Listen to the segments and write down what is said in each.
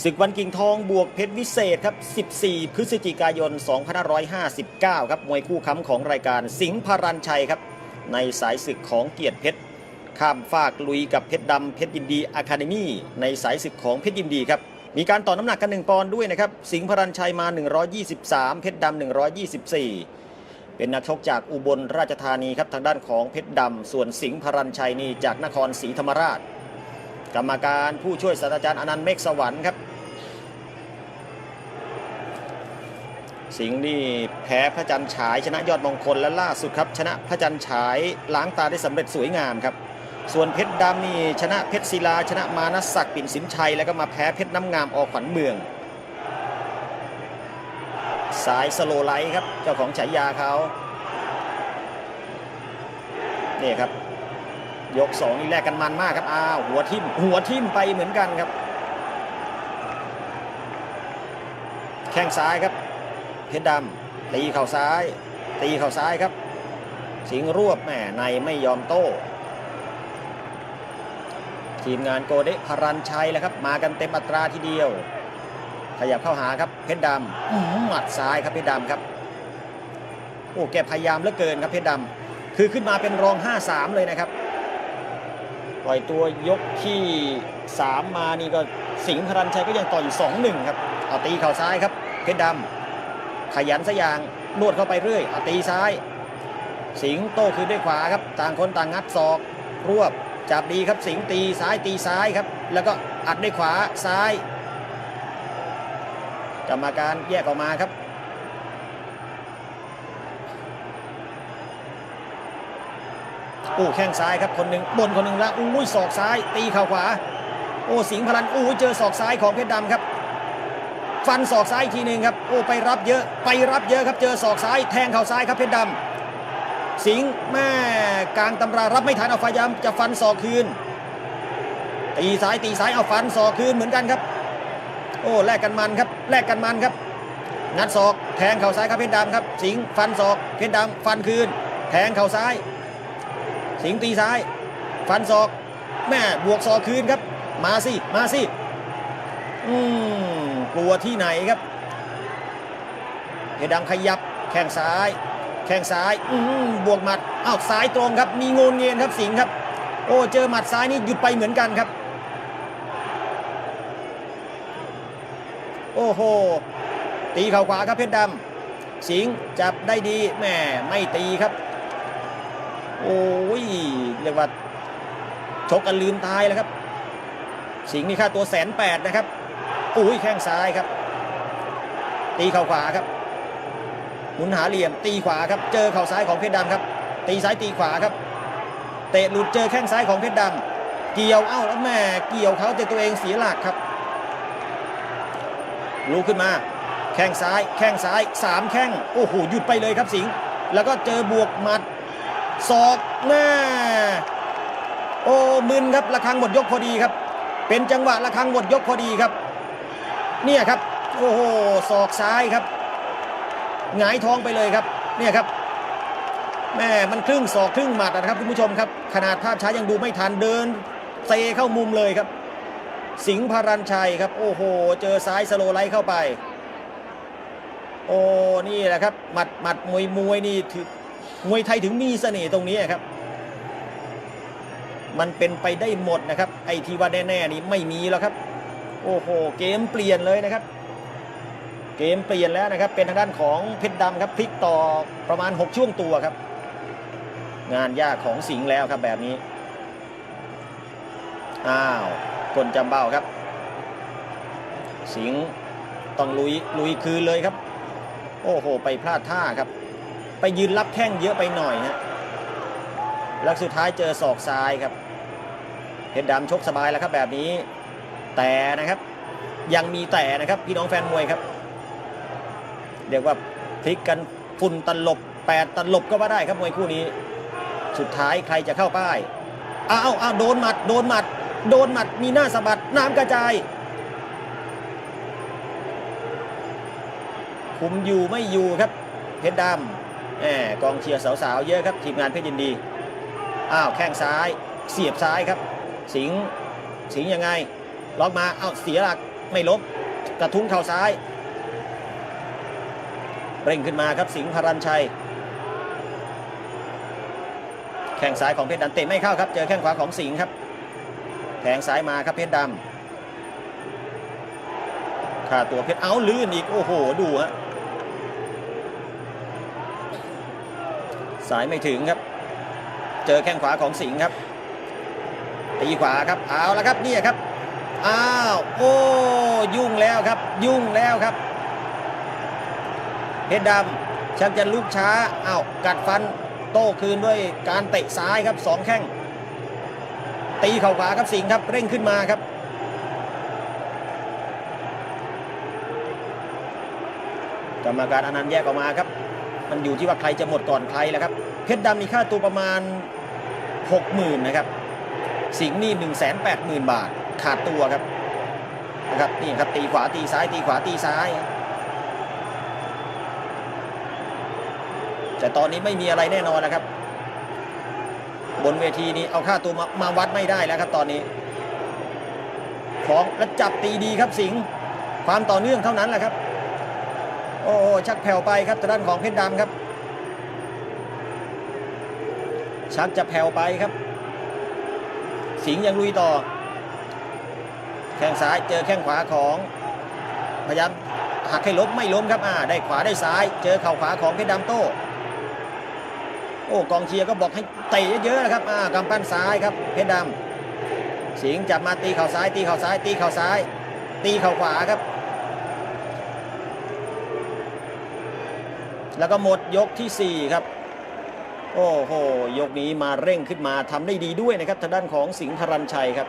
ศึกวันกิ่งทองบวกเพชรวิเศษครับ 14 พฤศจิกายน 2559 ครับ มวยคู่ค้ำของรายการสิงห์พารันชัยครับ ในสายศึกของเกียรติเพชร ข้ามฟากลุยกับเพชรดำเพชรยินดีอะคาเดมี่ในสายศึกของเพชรยินดีครับ มีการต่อน้ำหนักกัน 1 ปอนด์ด้วยนะครับ สิงห์พารันชัยมา 123 เพชรดำ 124 เป็นนักชกจากอุบลราชธานีครับทางด้านของเพชรดำ ส่วนสิงห์พารันชัยนี่จากนครศรีธรรมราช กรรมการผู้ช่วยศาสตราจารย์อนันต์เมฆสวรรค์ครับ สิงห์นี่แพ้พระจันทร์ฉายชนะยอดมงคลและล่าสุดครับ ชนะพระจันทร์ฉายล้างตาได้สำเร็จสวยงามครับ ส่วนเพชรดำนี่ชนะเพชรศิลา ชนะมานสศักดิ์ปิ่นสินชัยแล้วก็มาแพ้เพชรน้ำงามอขวัญเมือง สายสโลไลท์ครับเจ้าของฉายาเขานี่ครับ ยกสองนี่แลกกันมันมากครับอ้าวหัวทิ่มหัวทิ่มไปเหมือนกันครับ แข้งซ้ายครับ เพชรดำตีเข่าซ้าย ตีเข่าซ้ายครับ สิงรวบแหมในไม่ยอมโต้ทีมงานโกเดะพรันชัยแล้วครับ มากันเต็มอัตราทีเดียว ขยับเข้าหาครับเพชรดำอื้อหือหมัดซ้ายครับเพชรดำครับโอ้แกพยายามเหลือเกินครับเพชรดำคือขึ้นมาเป็นรอง 5-3 เลยนะครับ ปล่อยตัวยกที่ 3 มานี่ก็สิงห์พรันชัยก็ยังต่อยอยู่2-1ครับเอาตีเข่าซ้ายครับเพชรดำขยันสยางนวดเข้าไปเรื่อยเอาตีซ้าย สิงห์โต้คืนด้วยขวาครับต่างคนต่างงัดศอกรวบจับดีครับสิงห์ตีซ้ายตีซ้ายครับ แล้วก็อัดด้วยขวาซ้ายกรรมการแยกออกมาครับ อ้แข้งซ้ายครับคนหนึ่งบนคนหนึ่งแล้วอุ้ยศอกซ้ายตีเข่าขวา โอ้สิงพลันอู้เจอศอกซ้ายของเพชรดำครับ ฟันศอกซ้ายอีกทีหนึ่งครับโอ้ไปรับเยอะไปรับเยอะครับเจอศอกซ้ายแทงเข่าซ้ายครับเพชรดำสิงแม่กลางตำรารับไม่ทันเอาพยายามจะฟันศอกคืน ตีซ้ายตีซ้ายเอาฟันศอกคืนเหมือนกันครับ โอ้แลกกันมันครับแลกกันมันครับงัดศอกแทงเข่าซ้ายครับเพชรดำครับ สิงฟันศอกเพชรดำฟันคืน แทงเข่าซ้าย สิงตีซ้าย ฟันศอก แม่บวกศอกคืนครับ มาสิ มาสิ อืมกลัวที่ไหนครับเพชรดำขยับแข้งซ้าย แข้งซ้ายอืมบวกหมัดอ้าวซ้ายตรงครับ มีงนเงียนครับสิงครับ โอ้เจอหมัดซ้ายนี่หยุดไปเหมือนกันครับ โอ้โหตีเข่าขวาครับเพชรดำสิงจับได้ดีแม่ไม่ตีครับ โอ้ยเรียกว่าชกกันลืมตายแล้วครับ สิงห์นี่ค่าตัวแสนแปดนะครับโอ้ยแข้งซ้ายครับ ตีเข่าขวาครับหมุนหาเหลี่ยมตีขวาครับ เจอเข่าซ้ายของเพชรดำครับ ตีซ้ายตีขวาครับ เตะหลุดเจอแข้งซ้ายของเพชรดำเกี่ยวเอ้าแล้วแม่เกี่ยวเขาแต่ตัวเองเสียหลักครับลุกขึ้นมา แข้งซ้าย แข้งซ้ายสามแข้ง โอ้โห หยุดไปเลยครับสิงห์ แล้วก็เจอบวกหมัด ศอกแม่โอ้มึนครับระฆังหมดยกพอดีครับ เป็นจังหวะระฆังหมดยกพอดีครับ เนี่ยครับโอ้โหศอกซ้ายครับหงายท้องไปเลยครับ เนี่ยครับแม่มันครึ่งศอกครึ่งหมัดนะครับคุณผู้ชมครับ ขนาดภาพช้ายังดูไม่ทันเดินเซเข้ามุมเลยครับ สิงห์พารันชัยครับ โอ้โห เจอซ้ายสโลไลท์เข้าไป โอ้นี่แหละครับหมัดหมัดมวยมวยนี่ถือ มวยไทยถึงมีเสน่ห์ตรงนี้ครับ มันเป็นไปได้หมดนะครับ ไอที่ว่าแน่ๆนี่ไม่มีแล้วครับ โอ้โห เกมเปลี่ยนเลยนะครับ เกมเปลี่ยนแล้วนะครับ เป็นทางด้านของเพชรดำครับพลิกต่อประมาณ 6 ช่วงตัวครับ งานยากของสิงห์แล้วครับแบบนี้ อ้าวกลจำเบ้าครับ สิงห์ต้องลุยลุยคืนเลยครับ โอ้โห ไปพลาดท่าครับ ไปยืนรับแข้งเยอะไปหน่อยนะแล้วสุดท้ายเจอศอกซ้ายครับเพชรดำชกสบายแล้วครับแบบนี้ แต่นะครับยังมีแต่นะครับพี่น้องแฟนมวยครับ เรียกว่าพลิกกันฝุ่นตลบแปดตลบก็ว่าได้ครับมวยคู่นี้ สุดท้ายใครจะเข้าป้ายอ้าวอ้าวโดนหมัด โดนหมัด โดนหมัดมีหน้าสะบัดน้ำกระจายคุมอยู่ไม่อยู่ครับเพชรดำ แหมกองเชียร์สาวๆเยอะครับทีมงานเพชรยินดี อ้าวแข้งซ้ายเสียบซ้ายครับ สิงสิงยังไง ล็อกมาอ้าวเสียหลักไม่ล้มกระทุ้งเข่าซ้าย เร่งขึ้นมาครับสิงห์พรัญชัย แข้งซ้ายของเพชรดำเตะไม่เข้าครับ เจอแข้งขวาของสิงห์ครับแทงซ้ายมาครับเพชรดำค่าตัวเพชรเอาลื่นอีกโอ้โห ดูฮะ สายไม่ถึงครับ เจอแข้งขวาของสิงห์ครับตีขวาครับเอาแล้วครับนี่ครับอ้าวโอ้ยุ่งแล้วครับ ยุ่งแล้วครับเพชรดำชักจะลุกช้าอ้าวกัดฟันโต้คืนด้วยการเตะซ้ายครับสองแข้งตีเข่าขวาครับสิงห์ครับเร่งขึ้นมาครับกรรมการอนันต์แยกออกมาครับ มันอยู่ที่ว่าใครจะหมดก่อนใครแหละครับ เพชรดำมีค่าตัวประมาณ 60,000นะครับ สิงห์นี่180,000 บาท ขาดตัวครับนะครับนี่ครับตีขวาตีซ้ายตีขวาตีซ้าย แต่ตอนนี้ไม่มีอะไรแน่นอนนะครับ บนเวทีนี้เอาค่าตัวมามาวัดไม่ได้แล้วครับตอนนี้ ของและจับตีดีครับสิงห์ความต่อเนื่องเท่านั้นแหละครับ โอ้ชักแผ่วไปครับทางด้านของเพชรดำครับ ชักจะแผ่วไปครับ สิงห์ยังลุยต่อ แข้งซ้ายเจอแข้งขวาของพยายามหักให้ล้มไม่ล้มครับอ่าได้ขวาได้ซ้าย เจอเข่าขวาของเพชรดำโต้โอ้กองเชียร์ก็บอกให้เตะเยอะๆนะครับอ่ากำปั้นซ้ายครับเพชรดำสิงห์จับมาตีเข่าซ้าย ตีเข่าซ้าย ตีเข่าซ้าย ตีเข่าขวาครับ แล้วก็หมดยกที่ 4 ครับ โอ้โห ยกนี้มาเร่งขึ้นมาทำได้ดีด้วยนะครับทางด้านของสิงห์ธรัญชัยครับ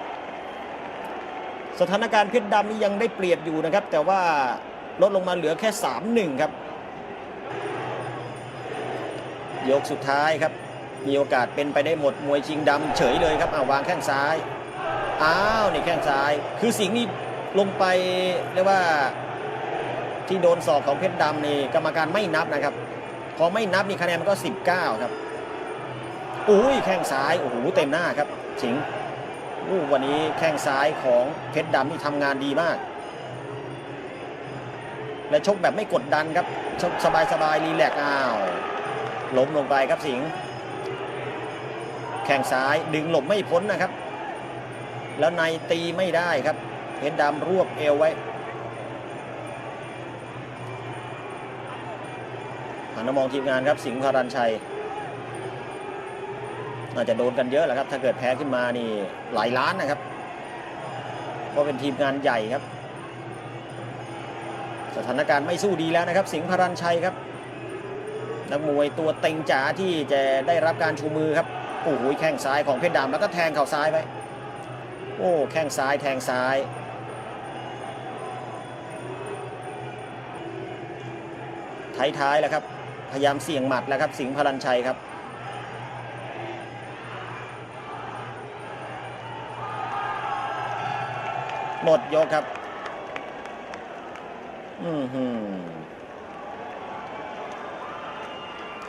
สถานการณ์เพชรดำนี่ยังได้เปรียบอยู่นะครับ แต่ว่าลดลงมาเหลือแค่ 3-1 ครับ ยกสุดท้ายครับ มีโอกาสเป็นไปได้หมดมวยชิงดำเฉยเลยครับอ่าวางแข้งซ้าย อ้าวนี่แข้งซ้าย คือสิงห์นี่ลงไปเรียกว่า ที่โดนศอกของเพชรดำนี่กรรมการไม่นับนะครับ พอไม่นับนี่คะแนนมันก็ 19 ครับอุ้ยแข้งซ้ายโอ้โหเต็มหน้าครับสิงห์วันนี้แข้งซ้ายของเพชรดำนี่ทำงานดีมาก และชกแบบไม่กดดันครับชกสบายๆรีแลกซ์อ้าวล้มลงไปครับสิงห์แข้งซ้ายดึงหลบไม่พ้นนะครับ แล้วในตีไม่ได้ครับเพชรดำรวบเอวไว้ หันมามองทีมงานครับสิงห์พารันชัยน่าจะโดนกันเยอะแหละครับ ถ้าเกิดแพ้ขึ้นมานี่หลายล้านนะครับเพราะเป็นทีมงานใหญ่ครับ สถานการณ์ไม่สู้ดีแล้วนะครับ สิงห์พารันชัยครับนักมวยตัวเต็งจ๋าที่จะได้รับการชูมือครับโอ้โหแข้งซ้ายของเพชรดำแล้วก็แทงเข่าซ้ายไปโอ้แข้งซ้ายแทงซ้ายท้ายๆแล้วครับ พยายามเสี่ยงหมัดแล้วครับ สิงห์พลันชัยครับ หมดยกครับ อือหือ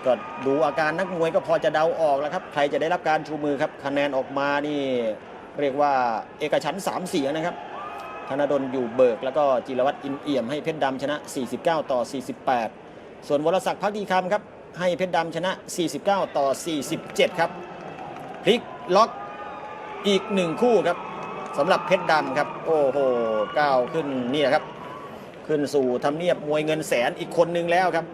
ก็ดูอาการนักมวยก็พอจะเดาออกแล้วครับ ใครจะได้รับการชูมือครับ คะแนนออกมานี่ เรียกว่าเอกฉันสามเสียงนะครับ ธนดลอยู่เบิก แล้วก็จิรวัตรอินเอี่ยมให้เพชรดำชนะ 49 ต่อ 48 ส่วนวรศักดิ์พักดีคำครับ ให้เพชรดำชนะ 49 ต่อ 47 ครับ พลิกล็อกอีกหนึ่งคู่ครับสำหรับเพชรดำครับ โอ้โหก้าวขึ้นนี่ครับ ขึ้นสู่ทำเนียบมวยเงินแสนอีกคนนึงแล้วครับ